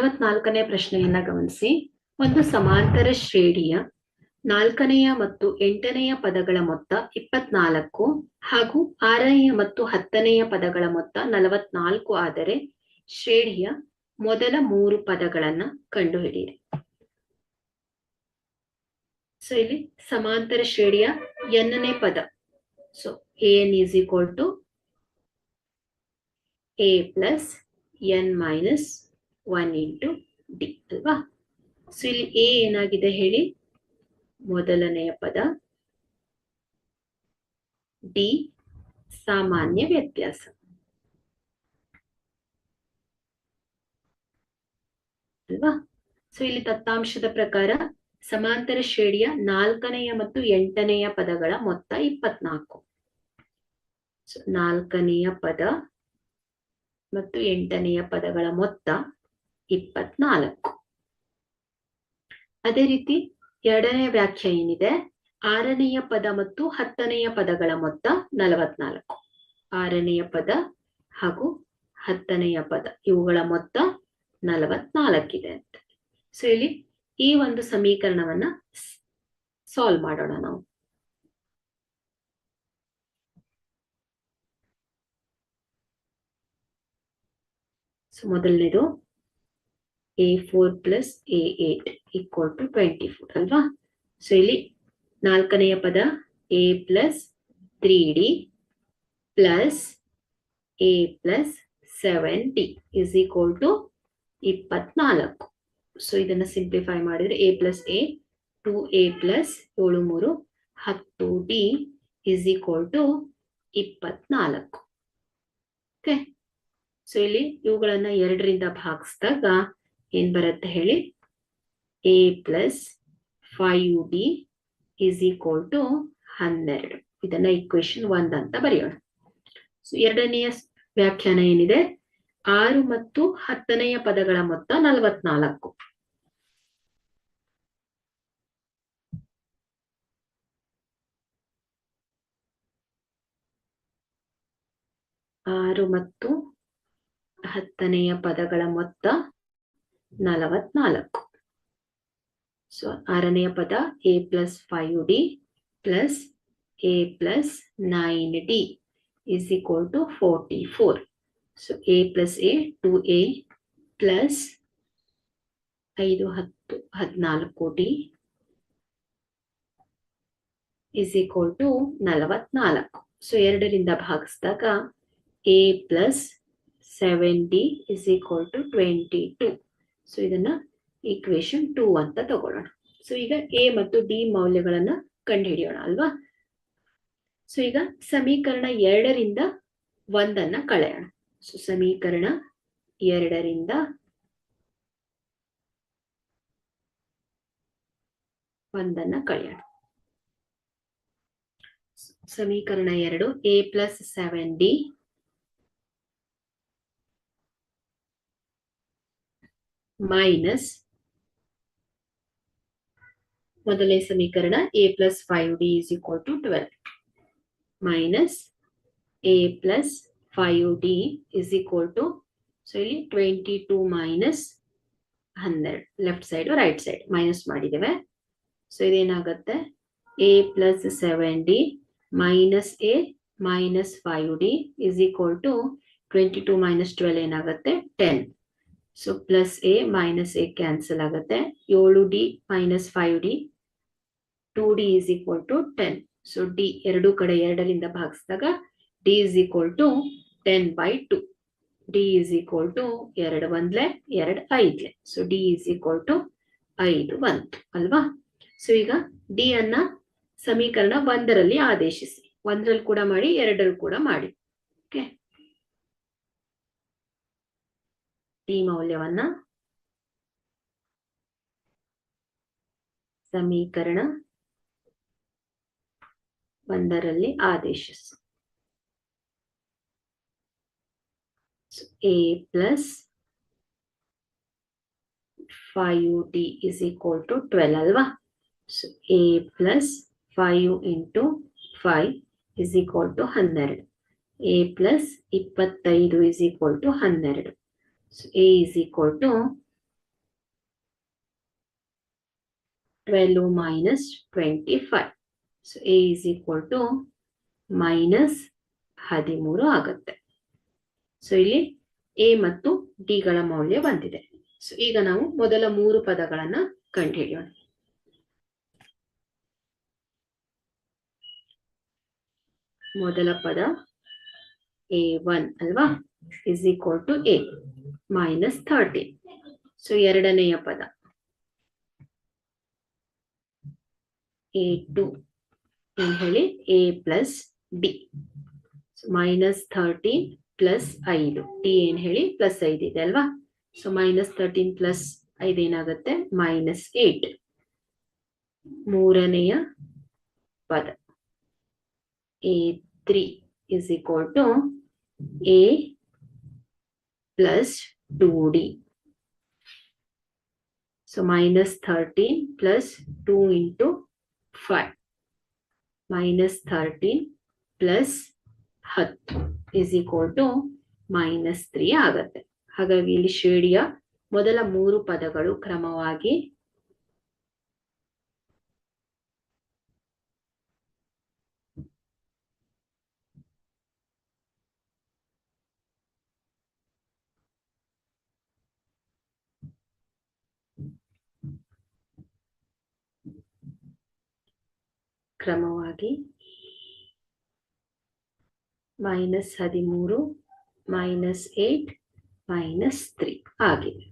ನಲವತ್ನಾಲ್ಕನೇ ಪ್ರಶ್ನೆಯನ್ನ ಗಮನಿಸಿ. ಒಂದು ಸಮಾಂತರ ಶ್ರೇಣಿಯ ನಾಲ್ಕನೆಯ ಮತ್ತು ಎಂಟನೆಯ ಪದಗಳ ಮೊತ್ತ ಇಪ್ಪತ್ನಾಲ್ಕು ಹಾಗೂ ಆರನೆಯ ಮತ್ತು ಹತ್ತನೆಯ ಪದಗಳ ಮೊತ್ತ ನಲವತ್ನಾಲ್ಕು ಆದರೆ ಶ್ರೇಣಿಯ ಮೊದಲ ಮೂರು ಪದಗಳನ್ನ ಕಂಡುಹಿಡಿಯಿರಿ. ಸೊ ಇಲ್ಲಿ ಸಮಾಂತರ ಶ್ರೇಣಿಯ ಎನ್ನನೇ ಪದ. So n is equal to a plus n minus one into d ಅಲ್ವಾ? ಸೊ ಇಲ್ಲಿ ಎ ಏನಾಗಿದೆ ಹೇಳಿ? ಮೊದಲನೆಯ ಪದ. ಡಿ ಸಾಮಾನ್ಯ ವ್ಯತ್ಯಾಸ. ಅಲ್ವಾ? ಸೊ ಇಲ್ಲಿ ದತ್ತಾಂಶದ ಪ್ರಕಾರ ಸಮಾಂತರ ಶ್ರೇಣಿಯ ನಾಲ್ಕನೆಯ ಮತ್ತು ಎಂಟನೆಯ ಪದಗಳ ಮೊತ್ತ ಇಪ್ಪತ್ನಾಲ್ಕು. ನಾಲ್ಕನೆಯ ಪದ ಮತ್ತು ಎಂಟನೆಯ ಪದಗಳ ಮೊತ್ತ ಇಪ್ಪತ್ನಾಲ್ಕು. ಅದೇ ರೀತಿ ಎರಡನೆಯ ವ್ಯಾಖ್ಯೆ ಏನಿದೆ? ಆರನೆಯ ಪದ ಮತ್ತು ಹತ್ತನೆಯ ಪದಗಳ ಮೊತ್ತ ನಲವತ್ನಾಲ್ಕು. ಆರನೆಯ ಪದ ಹಾಗೂ ಹತ್ತನೆಯ ಪದ, ಇವುಗಳ ಮೊತ್ತ ನಲವತ್ನಾಲ್ಕಿದೆ ಅಂತ. ಸೊ ಇಲ್ಲಿ ಈ ಒಂದು ಸಮೀಕರಣವನ್ನ ಸಾಲ್ವ್ ಮಾಡೋಣ ನಾವು. ಸೊ ಮೊದಲನೇದು a four plus a eight equal to twenty four ಅಲ್ವಾ? ಸೊ ಇಲ್ಲಿ ನಾಲ್ಕನೆಯ ಪದ a plus three d plus a plus seven d is equal to ಇಪ್ಪತ್ನಾಲ್ಕು. ಸೊ ಇದನ್ನ ಸಿಂಪ್ಲಿಫೈ ಮಾಡಿದ್ರೆ a plus a two a plus ಏಳು ಮೂರು ಹತ್ತು ಡಿ ಇಸ್ ಈಕ್ವಲ್ ಟು ಇಪ್ಪತ್ನಾಲ್ಕು. ಓಕೆ ಸೊ ಇಲ್ಲಿ ಇವುಗಳನ್ನ ಎರಡರಿಂದ ಭಾಗಿಸಿದಾಗ ಏನ್ ಬರತ್ತೆ ಹೇಳಿ? A plus five b is equal to ಹನ್ನೆರಡು. ಇದನ್ನ ಇಕ್ವೇಶನ್ ಒಂದ್ ಅಂತ ಬರೆಯೋಣ. ಸೊ ಎರಡನೆಯ ವ್ಯಾಖ್ಯಾನ ಏನಿದೆ? ಆರು ಮತ್ತು ಹತ್ತನೆಯ ಪದಗಳ ಮೊತ್ತ ನಲವತ್ನಾಲ್ಕು. ಆರು ಮತ್ತು ಹತ್ತನೆಯ ಪದಗಳ ಮೊತ್ತ ನಲವತ್ನಾಲ್ಕು. ಸೊ ಆರನೆಯ ಪದ a plus five d plus a plus nine d is equal to forty four so a plus a two a plus ಐದು ಹತ್ತು, ಹದಿನಾಲ್ಕು ಡಿ ಇಸ್ ಈಕ್ವಲ್ ಟು ನಲವತ್ನಾಲ್ಕು. ಸೊ ಎರಡರಿಂದ ಭಾಗಿಸಿದಾಗ a plus seven d is equal to twenty two so ಇದನ್ನ equation two ಅಂತ ತಗೊಳ್ಳೋಣ. So ಈಗ ಎ ಮತ್ತು ಡಿ ಮೌಲ್ಯಗಳನ್ನ ಕಂಡುಹಿಡಿಯೋಣ ಅಲ್ವಾ? ಸೊ ಈಗ ಸಮೀಕರಣ ಎರಡರಿಂದ ಒಂದನ್ನ ಕಳೆಯೋಣ. ಸೊ ಸಮೀಕರಣ ಎರಡರಿಂದ ಒಂದನ್ನ ಕಳೆಯೋಣ. ಸಮೀಕರಣ ಎರಡು a plus seven d minus ಮೊದಲನೇ ಸಮೀಕರಣ a plus five d is equal to twelve minus a plus five d is equal to so ಇಲ್ಲಿ ಟ್ವೆಂಟಿ ಟು ಮೈನಸ್ ಹನ್ನೆರಡು left side right side minus ಮಾಡಿದ್ದೇವೆ. So ಇದೇನಾಗುತ್ತೆ? A plus seven d minus a minus five d is equal to twenty two minus twelve ಏನಾಗುತ್ತೆ? Ten so plus a minus a cancel ಆಗುತ್ತೆ. ಏಳು d minus five d two d is equal to ten so d ಎರಡು ಕಡೆ ಎರಡರಿಂದ ಭಾಗಿಸಿದಾಗ d is equal to ten by two d is equal to ಎರಡು ಒಂದ್ಲೆ ಎರಡು ಐದ್ಲೆ. So d is equal to ಐದು ಬಂತು ಅಲ್ವಾ? ಸೊ ಈಗ ಡಿ ಅನ್ನ ಸಮೀಕರಣ ಒಂದರಲ್ಲಿ ಆದೇಶಿಸಿ. ಒಂದರಲ್ಲಿ ಕೂಡ ಮಾಡಿ, ಎರಡರಲ್ಲಿ ಕೂಡ ಮಾಡಿ. ಓಕೆ ಡಿ ಮೌಲ್ಯವನ್ನ ಸಮೀಕರಣ ಒಂದರಲ್ಲಿ ಆದೇಶಿಸು. A plus five d is equal to twelve ಅಲ್ವಾ so a plus five into five is equal to ಹನ್ನೆರಡು ಎ ಪ್ಲಸ್ ಇಪ್ಪತ್ತೈದು ಇಸ್ ಈಕ್ವಲ್ ಟು ಹನ್ನೆರಡು So A is equal to 12 minus 25. So, A is equal to minus ಹದಿಮೂರು ಆಗುತ್ತೆ. So ಇಲ್ಲಿ A ಮತ್ತು D ಗಳ ಮೌಲ್ಯ ಬಂದಿದೆ. ಸೊ ಈಗ ನಾವು ಮೊದಲ ಮೂರು ಪದಗಳನ್ನ ಕಂಡುಹಿಡಿಯೋಣ. ಮೊದಲ ಪದ ಎ ಒನ್ ಅಲ್ವಾ? Is equal to a minus thirteen so ಎರಡನೆಯ ಪದ. ಎ ಟು ಏನ್ ಹೇಳಿ? A plus d minus thirteen plus ಐದು. ಡಿ ಏನ್ ಹೇಳಿ? ಪ್ಲಸ್ ಐದು ಇದೆ ಅಲ್ವಾ? ಸೊ ಮೈನಸ್ ತರ್ಟೀನ್ ಪ್ಲಸ್ ಐದು ಏನಾಗುತ್ತೆ? ಮೈನಸ್ ಏಟ್ ಮೂರನೆಯ ಪದ. A three is equal to a two d so minus thirteen plus two into five minus thirteen plus ಹತ್ತು is equal to minus three ಆಗತ್ತೆ. ಹಾಗಾಗಿ ಇಲ್ಲಿ ಮೊದಲ ಮೂರು ಪದಗಳು ಕ್ರಮವಾಗಿ ಕ್ರಮವಾಗಿ ಮೈನಸ್ ಹದಿಮೂರು ಮೈನಸ್ ಏಟ್ ಮೈನಸ್ ತ್ರೀ ಆಗಿದೆ.